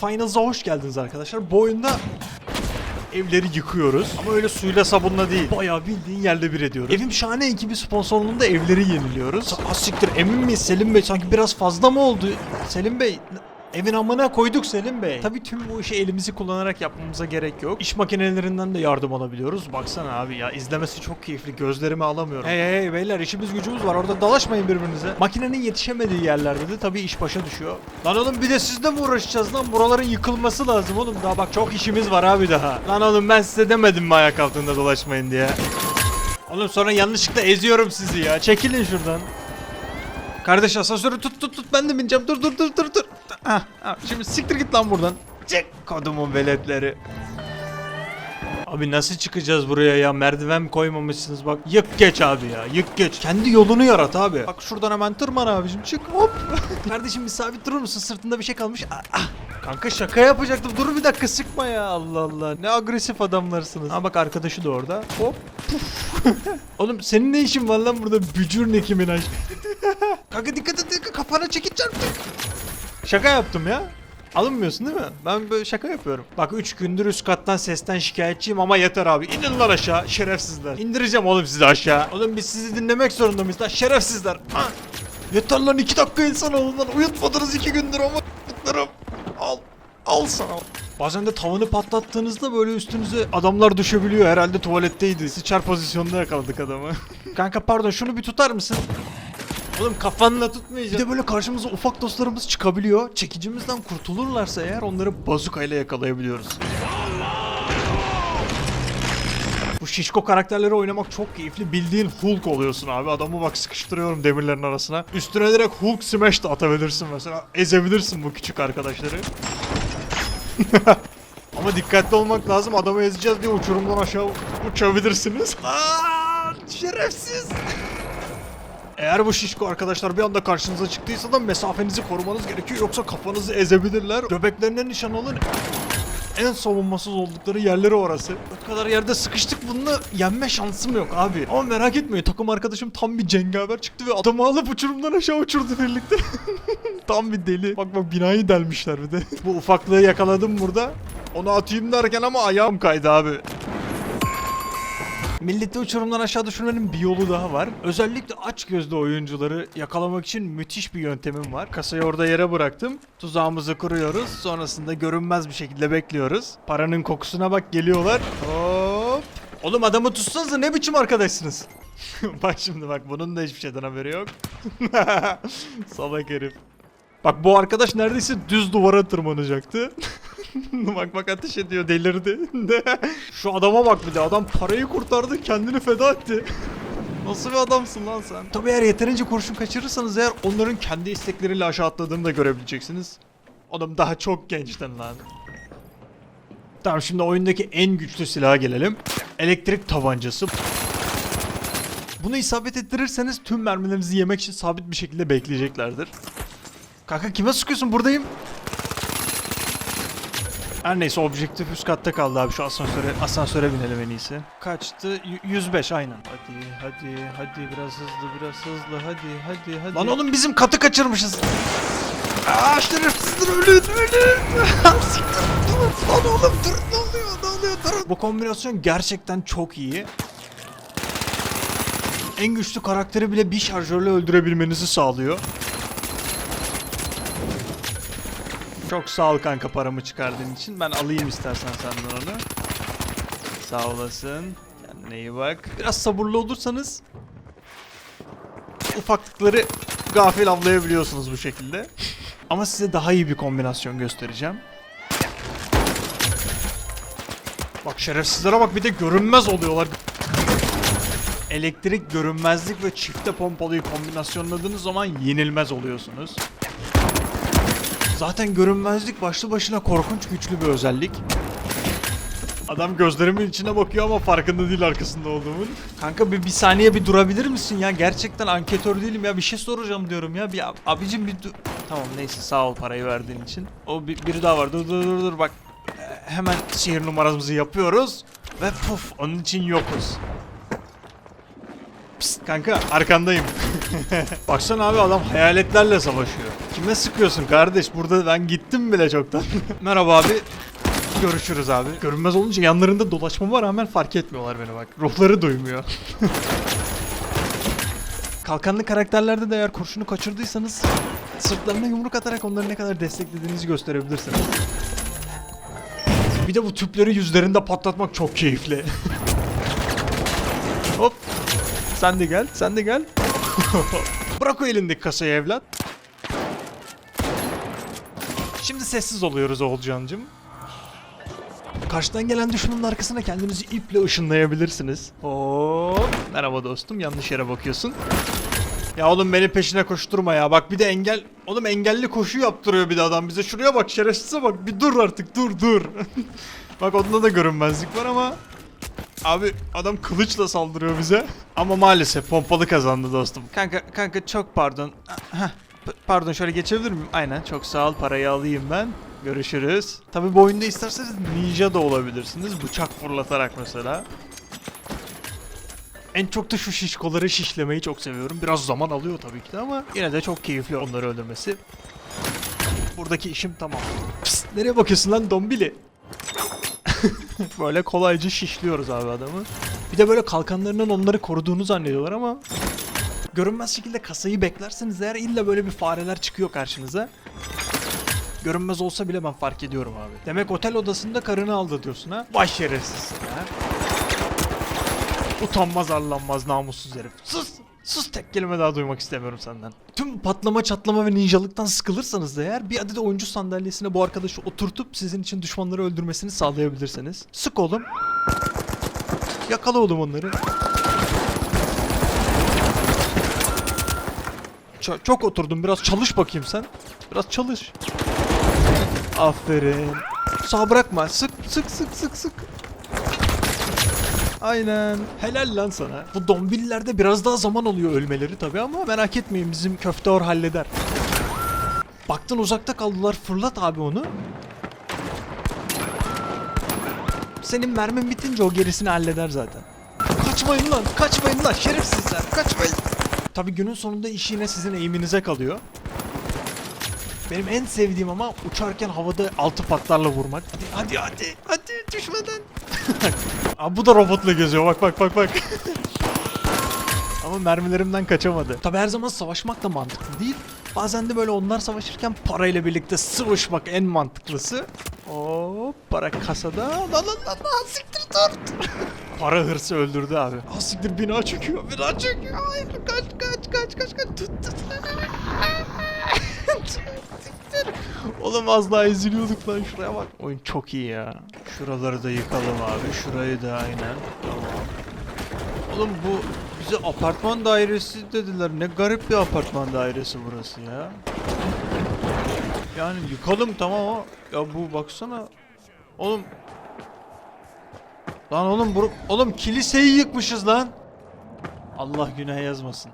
Finals'a hoş geldiniz arkadaşlar. Bu oyunda evleri yıkıyoruz. Ama öyle suyla sabunla değil. Bayağı bildiğin yerle bir ediyoruz. Evim Şahane ekibi sponsorluğunda evleri yeniliyoruz. Az siktir emin miyiz Selim Bey? Sanki biraz fazla mı oldu? Selim Bey Evin amına koyduk Selim Bey. Tabii tüm bu işi elimizi kullanarak yapmamıza gerek yok. İş makinelerinden de yardım alabiliyoruz. Baksana abi ya izlemesi çok keyifli. Gözlerimi alamıyorum. Hey hey beyler işimiz gücümüz var. Orada dalaşmayın birbirinize. Makinenin yetişemediği yerlerde de tabii iş başa düşüyor. Lan oğlum bir de sizle mi uğraşacağız lan? Buraların yıkılması lazım oğlum. Daha bak çok işimiz var abi daha. Lan oğlum ben size demedim mi ayak altında dolaşmayın diye. Oğlum sonra yanlışlıkla eziyorum sizi ya. Çekilin şuradan. Kardeş asansörü tut tut tut ben de bineceğim. Dur dur dur dur dur. Hah, şimdi siktir git lan buradan. Çek kodumun veletleri. Abi nasıl çıkacağız buraya ya? Merdiven koymamışsınız bak. Yık geç abi ya. Yık geç. Kendi yolunu yarat abi. Bak şuradan hemen tırman abicim. Çık hop. Kardeşim bir sabit durur musun? Sırtında bir şey kalmış. Ah, ah. Kanka şaka yapacaktım. Dur bir dakika sıkma ya. Allah Allah. Ne agresif adamlarsınız. Ha bak arkadaşı da orada. Hop. Oğlum senin ne işin var lan burada? Bücür ne kimin aşk? Kanka dikkat et. Kafana çekip çarptı. Şaka yaptım ya. Alınmıyorsun değil mi? Ben böyle şaka yapıyorum. Bak 3 gündür üst kattan sesten şikayetçiyim ama yeter abi. İnin lan aşağı şerefsizler. İndireceğim oğlum sizi aşağı. Oğlum biz sizi dinlemek zorunda mıyız lan şerefsizler. Ha. Yeter lan 2 dakika insan olun lan. Uyutmadınız 2 gündür ama Uyutlarım. Al. Sana. Bazen de tavanı patlattığınızda böyle üstünüze adamlar düşebiliyor. Herhalde tuvaletteydi. Sıçar pozisyonda yakaladık adamı. Kanka pardon şunu bir tutar mısın? Oğlum kafanla tutmayacağım. Bir de böyle karşımıza ufak dostlarımız çıkabiliyor. Çekicimizden kurtulurlarsa eğer onları bazukayla yakalayabiliyoruz. Bu şişko karakterleri oynamak çok keyifli. Bildiğin Hulk oluyorsun abi. Adamı bak sıkıştırıyorum demirlerin arasına. Üstüne direkt Hulk smash da atabilirsin mesela. Ezebilirsin bu küçük arkadaşları. Ama dikkatli olmak lazım. Adamı ezeceğiz diye uçurumdan aşağı uçabilirsiniz. Aa, şerefsiz. Eğer bu şişko arkadaşlar bir anda karşınıza çıktıysa da mesafenizi korumanız gerekiyor yoksa kafanızı ezebilirler. Göbeklerine nişan alın. En savunmasız oldukları yerleri orası. O kadar yerde sıkıştık bunu yenme şansım yok abi. Ama merak etmeyin takım arkadaşım tam bir cengaver çıktı ve adamı alıp uçurumdan aşağı uçurdu birlikte. tam bir deli. Bak bak binayı delmişler bir de. bu ufaklığı yakaladım burada. Onu atayım derken ama ayağım kaydı abi. Milleti uçurumdan aşağı düşürmenin bir yolu daha var. Özellikle aç gözlü oyuncuları yakalamak için müthiş bir yöntemim var. Kasayı orada yere bıraktım. Tuzağımızı kuruyoruz. Sonrasında görünmez bir şekilde bekliyoruz. Paranın kokusuna bak geliyorlar. Hop. Oğlum adamı tutsanıza ne biçim arkadaşsınız? bak şimdi bak bunun da hiçbir şeyden haberi yok. Salak herif. Bak bu arkadaş neredeyse düz duvara tırmanacaktı. bak bak ateş ediyor delirdi. Şu adama bak bir de adam parayı kurtardı kendini feda etti. Nasıl bir adamsın lan sen? Tabii eğer yeterince kurşun kaçırırsanız eğer onların kendi istekleriyle aşağı atladığını da görebileceksiniz. Adam daha çok gençten lan. Tamam şimdi oyundaki en güçlü silaha gelelim. Elektrik tabancası. Bunu isabet ettirirseniz tüm mermilerinizi yemek için sabit bir şekilde bekleyeceklerdir. Kanka kime sıkıyorsun buradayım. Her neyse objektif üst katta kaldı abi şu asansöre asansöre binelim en iyisi. Kaçtı? Y- 105 aynen. Hadi hadi hadi biraz hızlı biraz hızlı hadi hadi hadi. Lan oğlum bizim katı kaçırmışız. Aa şerefsizler ölün ölün. Siktir dur lan oğlum dur ne oluyor ne oluyor dur. Bu kombinasyon gerçekten çok iyi. En güçlü karakteri bile bir şarjörle öldürebilmenizi sağlıyor. Çok sağ ol kanka paramı çıkardığın için. Ben alayım istersen senden onu. Sağ olasın. Kendine iyi bak. Biraz sabırlı olursanız ufaklıkları gafil avlayabiliyorsunuz bu şekilde. Ama size daha iyi bir kombinasyon göstereceğim. Bak şerefsizlere bak bir de görünmez oluyorlar. Elektrik, görünmezlik ve çifte pompalıyı kombinasyonladığınız zaman yenilmez oluyorsunuz. Zaten görünmezlik başlı başına korkunç güçlü bir özellik. Adam gözlerimin içine bakıyor ama farkında değil arkasında olduğumun. Kanka bir, bir saniye bir durabilir misin ya? Gerçekten anketör değilim ya. Bir şey soracağım diyorum ya. Bir abicim bir dur. Tamam neyse sağ ol parayı verdiğin için. O bir, biri daha var. Dur dur dur dur bak. Ee, Hemen sihir numaramızı yapıyoruz. Ve puf onun için yokuz. Kanka arkandayım. Baksana abi adam hayaletlerle savaşıyor. Kime sıkıyorsun kardeş? Burada ben gittim bile çoktan. Merhaba abi. Görüşürüz abi. Görünmez olunca yanlarında dolaşmama rağmen fark etmiyorlar beni bak. Ruhları duymuyor. Kalkanlı karakterlerde de eğer kurşunu kaçırdıysanız sırtlarına yumruk atarak onları ne kadar desteklediğinizi gösterebilirsiniz. Bir de bu tüpleri yüzlerinde patlatmak çok keyifli. Sen de gel, sen de gel. Bırak o elindeki kasayı evlat. Şimdi sessiz oluyoruz Oğulcan'cım. Karşıdan gelen düşmanın arkasına kendinizi iple ışınlayabilirsiniz. Hop. Merhaba dostum, yanlış yere bakıyorsun. Ya oğlum beni peşine koşturma ya. Bak bir de engel... Oğlum engelli koşu yaptırıyor bir de adam bize. Şuraya bak şerefsize bak. Bir dur artık dur dur. bak onda da görünmezlik var ama... Abi adam kılıçla saldırıyor bize. Ama maalesef pompalı kazandı dostum. Kanka kanka çok pardon. Pardon şöyle geçebilir miyim? Aynen çok sağ ol parayı alayım ben. Görüşürüz. Tabi bu oyunda isterseniz ninja da olabilirsiniz. Bıçak fırlatarak mesela. En çok da şu şişkoları şişlemeyi çok seviyorum. Biraz zaman alıyor tabii ki de ama yine de çok keyifli onları öldürmesi. Buradaki işim tamam. Psst, nereye bakıyorsun lan dombili? böyle kolayca şişliyoruz abi adamı. Bir de böyle kalkanlarının onları koruduğunu zannediyorlar ama görünmez şekilde kasayı beklerseniz eğer illa böyle bir fareler çıkıyor karşınıza. Görünmez olsa bile ben fark ediyorum abi. Demek otel odasında karını aldatıyorsun ha? Vay şerefsiz ya. Utanmaz arlanmaz namussuz herif. Sus! Sus tek kelime daha duymak istemiyorum senden. Tüm patlama çatlama ve ninjalıktan sıkılırsanız da eğer bir adet oyuncu sandalyesine bu arkadaşı oturtup sizin için düşmanları öldürmesini sağlayabilirsiniz. Sık oğlum. Yakala oğlum onları. Ç- çok oturdun biraz çalış bakayım sen. Biraz çalış. Aferin. Sağ bırakma. Sık sık sık sık sık. Aynen. Helal lan sana. Bu dombillerde biraz daha zaman oluyor ölmeleri tabi ama merak etmeyin bizim köfteor halleder. Baktın uzakta kaldılar fırlat abi onu. Senin mermin bitince o gerisini halleder zaten. Kaçmayın lan kaçmayın lan şerefsizler kaçmayın. Tabi günün sonunda iş yine sizin eğiminize kalıyor. Benim en sevdiğim ama uçarken havada altı patlarla vurmak. Hadi hadi hadi, hadi düşmeden. Abi bu da robotla geziyor bak bak bak bak. Ama mermilerimden kaçamadı. Tabi her zaman savaşmak da mantıklı değil. Bazen de böyle onlar savaşırken parayla birlikte sıvışmak en mantıklısı. Hop para kasada. Lan lan lan lan siktir dur. para hırsı öldürdü abi. Ah siktir bina çöküyor bina çöküyor. Hayır kaç kaç kaç kaç kaç tut tut. Oğlum daha eziliyorduk lan şuraya bak. Oyun çok iyi ya. Şuraları da yıkalım abi. Şurayı da aynen. Tamam. Oğlum bu bize apartman dairesi dediler. Ne garip bir apartman dairesi burası ya. Yani yıkalım tamam ama ya bu baksana. Oğlum Lan oğlum bu oğlum kiliseyi yıkmışız lan. Allah günah yazmasın.